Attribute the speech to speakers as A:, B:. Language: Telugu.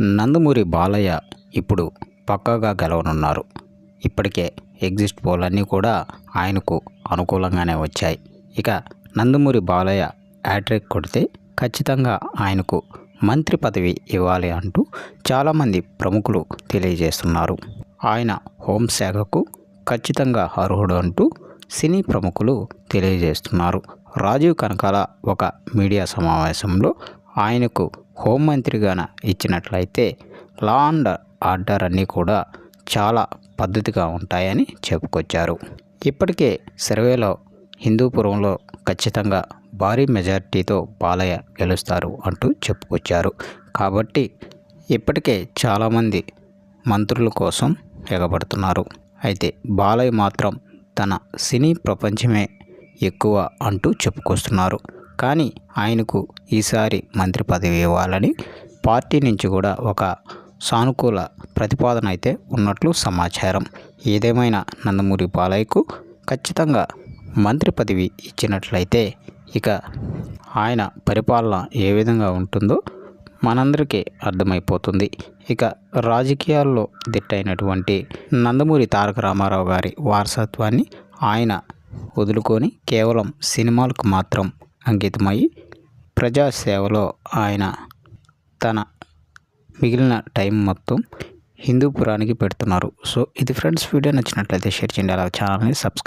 A: నందమూరి బాలయ్య ఇప్పుడు పక్కాగా గెలవనున్నారు. ఇప్పటికే ఎగ్జిట్ పోల్ అన్నీ కూడా ఆయనకు అనుకూలంగానే వచ్చాయి. ఇక నందమూరి బాలయ్య హ్యాట్రిక్ కొడితే ఖచ్చితంగా ఆయనకు మంత్రి పదవి ఇవ్వాలి అంటూ చాలామంది ప్రముఖులు తెలియజేస్తున్నారు. ఆయన హోంశాఖకు ఖచ్చితంగా అర్హుడు అంటూ సినీ ప్రముఖులు తెలియజేస్తున్నారు. రాజీవ్ కనకాల ఒక మీడియా సమావేశంలో ఆయనకు హోంమంత్రిగాన ఇచ్చినట్లయితే లా అండ్ ఆర్డర్ అన్నీ కూడా చాలా పద్ధతిగా ఉంటాయని చెప్పుకొచ్చారు. ఇప్పటికే సర్వేలో హిందూపురంలో ఖచ్చితంగా భారీ మెజారిటీతో బాలయ్య గెలుస్తారు అంటూ చెప్పుకొచ్చారు. కాబట్టి ఇప్పటికే చాలామంది మంత్రుల కోసం ఎగబడుతున్నారు. అయితే బాలయ్య మాత్రం తన సినీ ప్రపంచమే ఎక్కువ అంటూ చెప్పుకొస్తున్నారు. కానీ ఆయనకు ఈసారి మంత్రి పదవి ఇవ్వాలని పార్టీ నుంచి కూడా ఒక సానుకూల ప్రతిపాదన అయితే ఉన్నట్లు సమాచారం. ఏదేమైనా నందమూరి బాలయ్యకు ఖచ్చితంగా మంత్రి పదవి ఇచ్చినట్లయితే ఇక ఆయన పరిపాలన ఏ విధంగా ఉంటుందో మనందరికీ అర్థమైపోతుంది. ఇక రాజకీయాల్లో దిట్టైనటువంటి నందమూరి తారక రామారావు గారి వారసత్వాన్ని ఆయన వదులుకొని కేవలం సినిమాలకు మాత్రం అంకితమై ప్రజాసేవలో ఆయన తన మిగిలిన టైం మొత్తం హిందూపురానికి పెడుతున్నారు. సో ఇది ఫ్రెండ్స్ వీడియో నచ్చినట్లయితే షేర్ చేయండి. అలా ఛానల్ని సబ్స్క్రైబ్